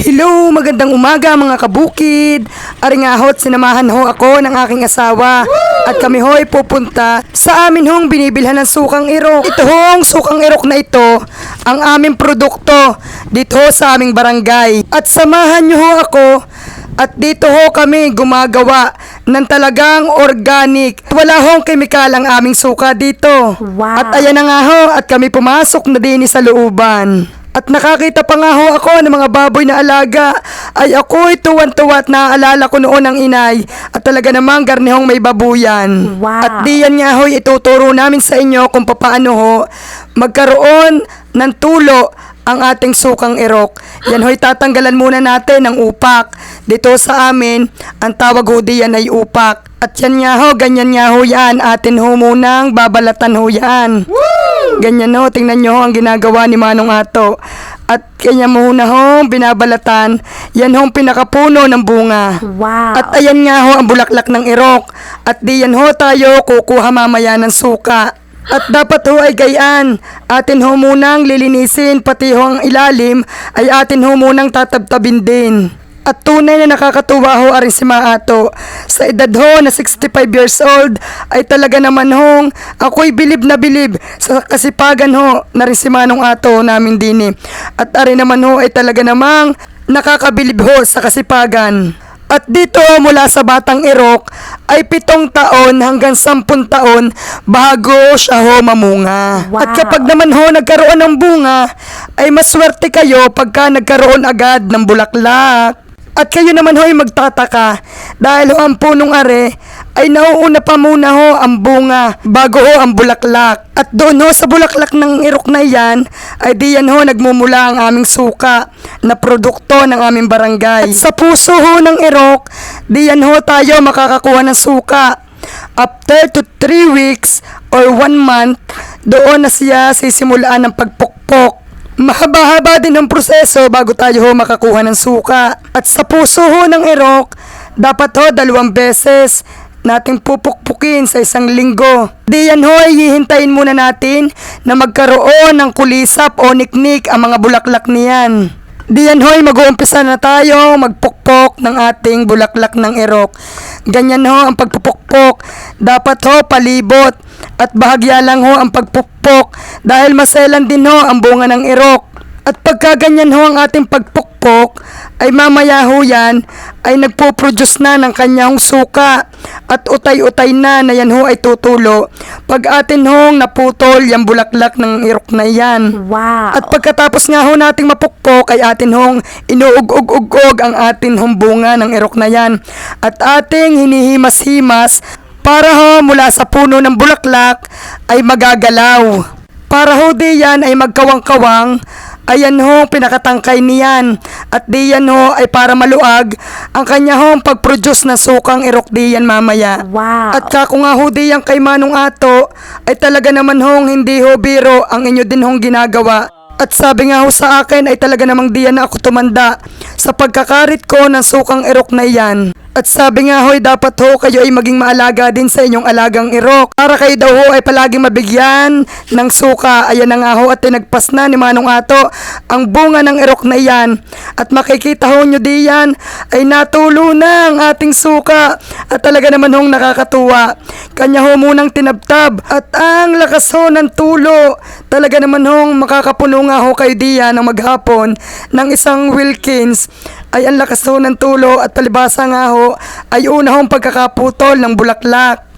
Hello, magandang umaga mga kabukid. Aring ahot, sinamahan ho ako ng aking asawa. At kami ho'y pupunta sa amin hong binibilhan ng sukang irok. Ito hong sukang irok na ito, ang aming produkto dito ho sa aming barangay. At samahan nyo ho ako at dito ho kami gumagawa ng talagang organic. Wala hong kemikal ang aming suka dito. Wow. At ayan na nga ho, at kami pumasok na din sa looban. At nakakita pa nga ho ako ng mga baboy na alaga. Ay ako'y tuwan-tuwa at naaalala ko noon ang inay. At talaga namang garnihong may babuyan. Wow. At di yan nga ho, ituturo namin sa inyo kung paano ho magkaroon ng tulo ang ating sukang erok. Yan ho'y tatanggalan muna natin ng upak. Dito sa amin, ang tawag ho diyan ay upak. At yan nga ho, ganyan nga ho yan. Atin ho munang babalatan ho yan. Ganyan ho, tingnan nyo ho ang ginagawa ni Manong Ato. At kanya muna ho, binabalatan. Yan ho ang pinakapuno ng bunga. Wow. At ayan nga ho ang bulaklak ng irok. At diyan ho tayo kukuha mamaya ng suka. At dapat ho ay gayaan. Atin ho munang lilinisin, pati ho ang ilalim ay atin ho munang tatabtabin din. At tunay na nakakatuwa ho aring si Maato. Sa edad ho na 65 years old ay talaga naman hong ako'y bilib na bilib sa kasipagan ho na rin si Manong Ato namin dini. At ari naman ho ay talaga namang nakakabilib ho sa kasipagan. At dito mula sa Batang Irok ay pitong taon hanggang sampun taon bago siya ho mamunga. Wow. At kapag naman ho nagkaroon ng bunga ay maswerte kayo pagka nagkaroon agad ng bulaklak. At kayo naman ho'y magtataka dahil ho ang punong are ay nauuna pa muna ho ang bunga bago ho ang bulaklak. At doon ho sa bulaklak ng irok na iyan ay diyan ho nagmumula ang aming suka na produkto ng aming barangay. At sa puso ho ng irok, diyan ho tayo makakakuha ng suka. After to 3 weeks or 1 month, doon na siya sisimulaan ng pagpukpok. Mahaba-haba din ang proseso bago tayo ho makakuha ng suka. At sa puso ho ng erok, dapat ho dalawang beses nating pupukpukin sa isang linggo. Di yan ho, ay hihintayin muna natin na magkaroon ng kulisap o niknik ang mga bulaklak niyan. Diyan hoy, mag-uumpisa na tayo magpukpok ng ating bulaklak ng erok. Ganyan ho ang pagpupukpok. Dapat ho palibot at bahagya lang ho ang pagpukpok dahil maselan din ho ang bunga ng erok. At pagka ganyan ho ang ating pagpukpok, ay mamaya ho yan ay nagpo-produce na ng kanyang suka at utay-utay na na yan ho ay tutulo pag atin hong naputol yung bulaklak ng irok na yan. wow. At pagkatapos nga ho nating mapukpok ay atin hong inuug-ug-ug ang atin hong bunga ng erok na yan. At ating hinihimas-himas para ho mula sa puno ng bulaklak ay magagalaw. Para ho di yan ay magkawang-kawang, ayan ho pinakatangkay niyan. At di yan ho ay para maluag ang kanya ho pag-produce ng sukang erok di yan mamaya. Wow. At kako nga ho di yan kay Manong Ato ay talaga naman hong hindi ho biro ang inyo din hong ginagawa. At sabi nga ho sa akin ay talaga namang diyan na ako tumanda sa pagkakarit ko ng sukang erok na iyan. At sabi nga ho'y dapat ho kayo ay maging maalaga din sa inyong alagang irok. Para kayo daw ho ay palaging mabigyan ng suka. Ayan na nga ho at tinagpas na ni Manong Ato ang bunga ng irok na iyan. At makikita ho nyo diyan ay natulo na ang ating suka. At talaga naman hong nakakatuwa. Kanya ho munang tinabtab at ang lakas ho ng tulo. Talaga naman hong makakapuno nga ho kayo diyan ng maghapon ng isang Wilkins ay ang lakas ho ng tulo at palibasa nga ho ay una hong pagkakaputol ng bulaklak.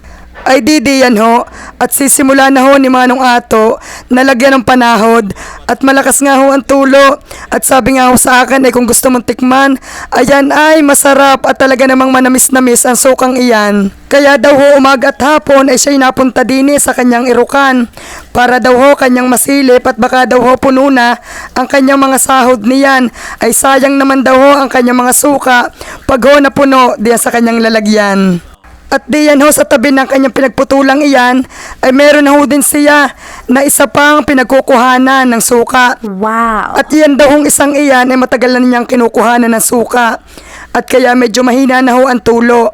Ay di di yan ho. At sisimula na ho ni Manong Ato na lagyan ng panahod. At malakas nga ho ang tulo. At sabi nga ho sa akin ay kung gusto mong tikman ayan ay masarap. At talaga namang manamis-namis ang sukang iyan. Kaya daw ho umaga at hapon ay siya'y napunta din eh sa kanyang irukan. Para daw ho kanyang masilip at baka daw ho puno na ang kanyang mga sahod niyan. Ay sayang naman daw ho ang kanyang mga suka. Pag ho napuno diyan sa kanyang lalagyan. At diyan ho sa tabi ng kanyang pinagputulang iyan ay meron na ho din siya na isa pang pinagkukuhanan ng suka. wow. At yan daw hong isang iyan ay matagal na niyang kinukuhanan ng suka. At kaya medyo mahina na ho ang tulo.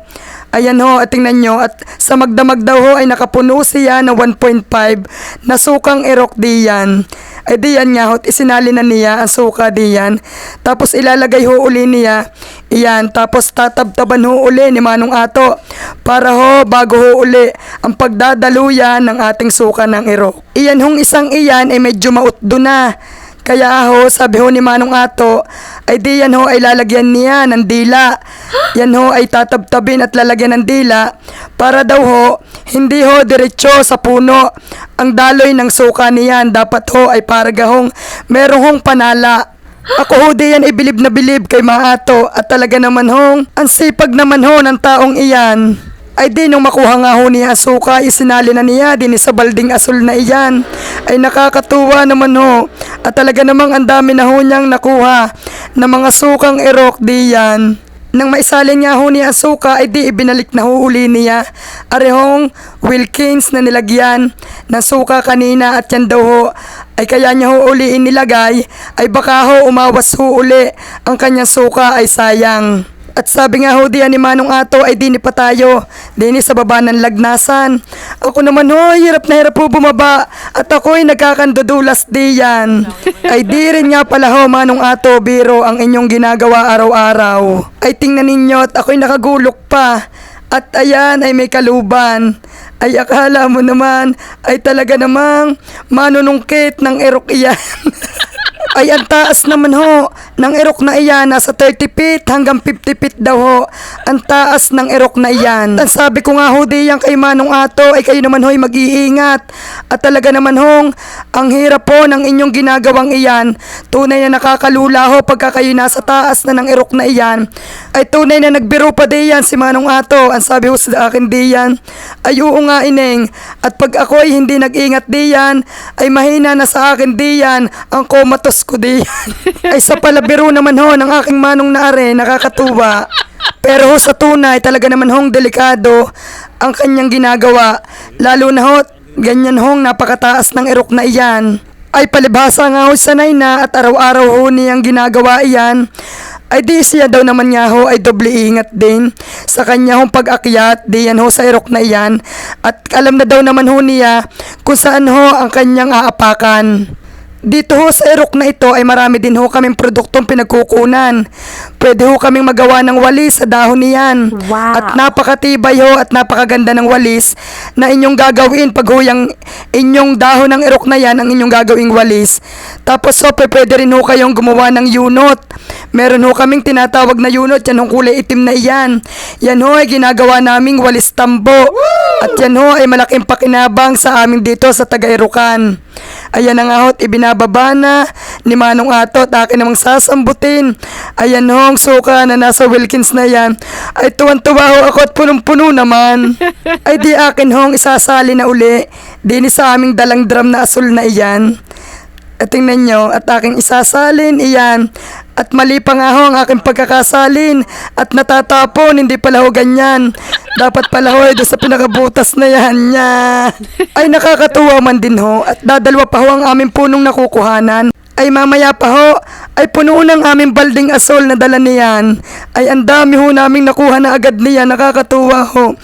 Ayan ho, at tingnan nyo. At sa magdamag daw ho ay nakapuno siya ng 1.5 na sukang erok diyan. Ay diyan nga ho, isinali na niya ang suka diyan. Tapos ilalagay ho uli niya. Iyan, tapos tatabtaban ho uli ni Manong Ato para ho bago ho uli ang pagdadaluyan ng ating suka ng erok. Iyan hong isang iyan ay medyo mautdo na. Kaya ho, sabi ho ni Manong Ato, ay di yan ho ay lalagyan niya ng dila. Yan ho ay tatabtabin at lalagyan ng dila para daw ho, hindi ho diretsyo sa puno. Ang daloy ng suka niyan, dapat ho ay para gahong merong hong panala. Ako ho di yan ibilib na bilib kay Maato at talaga naman hong ang sipag naman ho ng taong iyan. Ay di nung makuha nga ho niya ang suka, isinali na niya din sa balding asul na iyan. Ay nakakatuwa naman ho. At talaga namang ang dami na ho niyang nakuha na mga sukang erok di yan. Nang maisalin nga ho niya ang suka, ay di ibinalik na ho uli niya. Arehong Wilkins na nilagyan ng suka kanina at yan daw ho ay kaya niya ho uli inilagay ay baka ho umawas ho uli ang kanyang suka ay sayang. At sabi nga ho diyan ni Manong Ato ay di ni pa tayo, di ni sa baba ng lagnasan. Ako naman ho, hirap na hirap po bumaba at ako'y nagkakandudulas diyan. Ay di rin nga pala ho Manong Ato, biro ang inyong ginagawa araw-araw. Ay tingnan ninyo at ako'y nakagulok pa. At ayan ay may kaluban. Ay akala mo naman ay talaga namang manunungkit ng erok iyan. ay ang taas naman ho ng erok na iyan. Nasa 30 feet hanggang 50 feet daw ho. Ang taas ng erok na iyan. Ang sabi ko nga ho di yan kay Manong Ato ay kayo naman ho'y mag-iingat. At talaga naman hong ang hirap po ng inyong ginagawang iyan. Tunay na nakakalula ho pagka kayo nasa taas na ng erok na iyan. Ay tunay na nagbiro pa di yan si Manong Ato. Ang sabi ho sa akin di yan. Ay oo nga ineng. At pag ako'y hindi nag-ingat di yan, ay mahina na sa akin di yan. Ang komatos ko di yan. ay sa palabiro naman ho ng aking manong na are, nakakatuwa. Pero ho sa tunay, talaga naman hong delikado ang kanyang ginagawa. Lalo na ho, ganyan hong napakataas ng erok na iyan. Ay palibhasa nga ho sanay na at araw-araw ho niyang ginagawa iyan. Ay di siya daw naman nga ho ay doble ingat din sa kanya hong pag-akyat di yan ho sa erok na iyan. At alam na daw naman ho niya kung saan ho ang kanyang aapakan. Dito ho sa erok na ito ay marami din ho kaming produktong pinagkukunan. Pwede ho kaming magawa ng walis sa dahon niyan. Wow. At napakatibay ho at napakaganda ng walis na inyong gagawin pag ho yung inyong dahon ng erok na yan ang inyong gagawing walis. Tapos pe- pwede rin ho kayong gumawa ng yunot. Meron ho kaming tinatawag na yunot, yan hong kulay itim na iyan. Yan ho ay ginagawa naming walis tambo. At yan ho ay malaking pakinabang sa amin dito sa Tagairukan. Ayan na nga ho't ibinababa na ni Manong Ato at akin namang sasambutin. Ayan ho ang suka na nasa Wilkins na yan. Ay tuwan-tuwa ho ako at punong-puno naman. Ay di akin hong isasali na uli. Di ni sa aming dalang drum na asul na iyan. At tingnan nyo, at aking isasalin, iyan. At mali pa nga ho ang aking pagkakasalin. At natatapon, hindi pala ho ganyan. Dapat pala ho, eh, sa pinakabutas na yan niya. Ay nakakatuwa man din ho. At dadalwa pa ho ang aming punong nakukuhanan. Ay mamaya pa ho, ay puno ng aming balding asol na dala niyan. Ay ang dami ho naming nakuha na agad niya, nakakatuwa ho.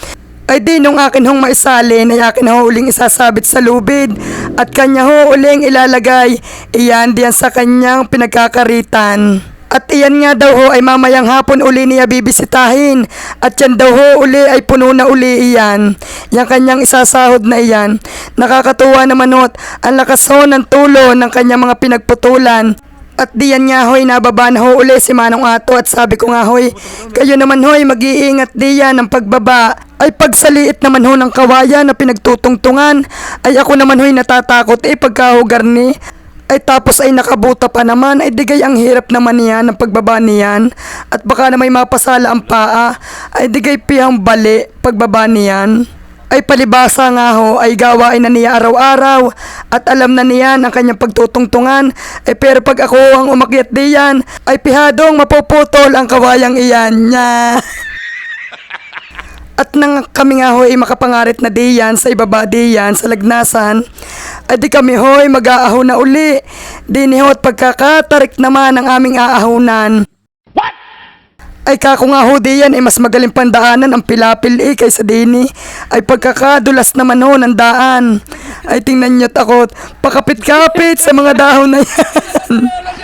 Ay di nung akin hong maisalin ay akin ho uling isasabit sa lubid at kanya ho uling ilalagay iyan diyan sa kanyang pinagkakaritan. At iyan nga daw ho ay mamayang hapon uli niya bibisitahin at yan daw ho uli ay puno na uli iyan. Yang kanyang isasahod na iyan. Nakakatuwa naman ho at ang lakas ho ng tulo ng kanyang mga pinagputulan. At diyan nga hoy nababa na ho uli si Manong Ato at sabi ko nga hoy, kayo naman hoy mag-iingat diyan ng pagbaba. Ay pagsaliit naman ho ng kawayan na pinagtutungtungan, ay ako naman hoy natatakot. Eh pagkahugar ni. Ay tapos ay nakabuta pa naman, ay digay ang hirap naman niyan ng pagbaba niyan. At baka na may mapasala ang paa, ay digay pihang bali pagbaba niyan. Ay palibasa nga ho. Ay gawain na niya araw-araw. At alam na niyan ang kanyang pagtutungtungan. Ay pero pag ako ang umakyat diyan ay pihadong mapuputol ang kawayang iyan niya. At nang kami nga ho ay makapangarit na diyan sa ibaba diyan sa lagnasan, ay di kami ho ay mag-aahon na uli. Di ni ho at pagkakatarik naman ang aming aahonan. Ay kako nga ho di yan, ay mas magaling pandaanan ang pilapil eh kaysa dini. Ay pagkakadulas naman ho ng daan. Ay tingnan nyo't ako, pakapit-kapit sa mga dahon na yan.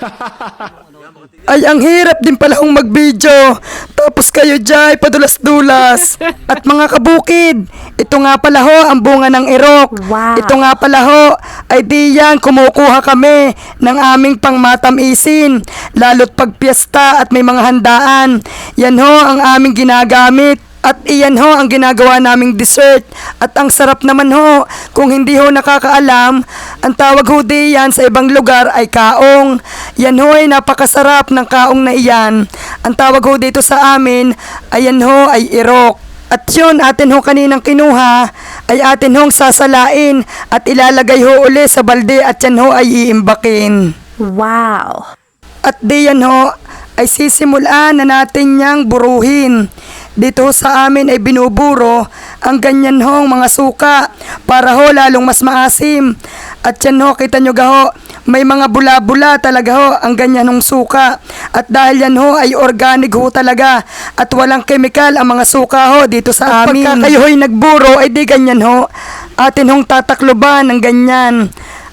Ay, ang hirap din pala hong mag-video. Tapos kayo dyan, padulas-dulas. At mga kabukid, ito nga pala ho ang bunga ng irok. Wow. Ito nga pala ho, ay di yan, kumukuha kami ng aming pangmatamisin. Lalo't pag piyesta at may mga handaan. Yan ho ang aming ginagamit. At iyan ho ang ginagawa naming dessert. At ang sarap naman ho, kung hindi ho nakakaalam, ang tawag ho diyan sa ibang lugar ay kaong. Yan ho ay napakasarap ng kaong na iyan. Ang tawag ho dito sa amin, ayan ho ay irok. At yun, atin ho kaninang kinuha, ay atin hong sasalain at ilalagay ho uli sa balde at yan ho ay iimbakin. Wow. At diyan ho, ay sisimulan na natin niyang buruhin. Dito sa amin ay binuburo ang ganyan hong mga suka para ho lalong mas maasim. At yan ho, kita nyo gaho, may mga bula-bula talaga ho ang ganyan hong suka. At dahil yan ho ay organic ho talaga at walang chemical ang mga suka ho dito sa amin. Pagka kayo ho'y nagburo ay di ganyan ho, atin hong tatakloban ng ganyan.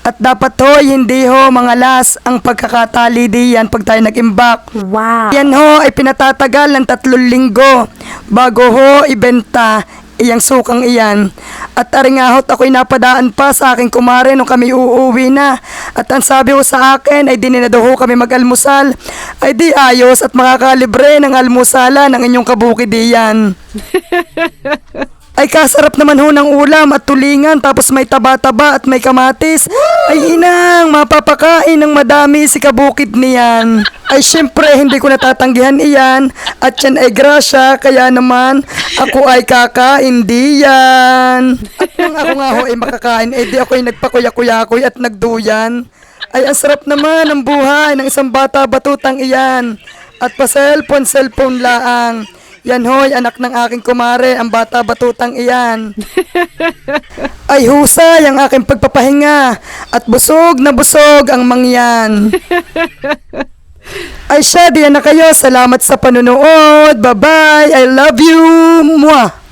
At dapat ho, hindi ho mga las ang pagkakatali diyan pag tayo nag-imbak. Wow. Yan ho ay pinatatagal ng tatlong linggo bago ho ibenta iyang sukang iyan. At aringahot ako'y napadaan pa sa aking kumare nung kami uuwi na. At ang sabi ho sa akin ay dininado ho kami mag-almusal. Ay di ayos at makakalibre ng almusala ng inyong kabukid diyan. Ay kasarap naman ho ng ulam at tulingan tapos may taba-taba at may kamatis. Ay inang, mapapakain ng madami si kabukid niyan. Ay syempre hindi ko natatanggihan iyan at yan ay grasya kaya naman ako ay kakain diyan. At nang ako nga ho ay makakain eh di ako ay nagpakuya-kuyakoy at nagduyan. Ay ang sarap naman ang buhay ng isang bata batutang iyan. At pa cellphone cellphone laang. Yan hoy, anak ng aking kumare, ang bata batutang iyan. Ay husay ang aking pagpapahinga at busog na busog ang mangyan. Ay siya, diyan na kayo. Salamat sa panunood. Bye-bye. I love you. Mwah.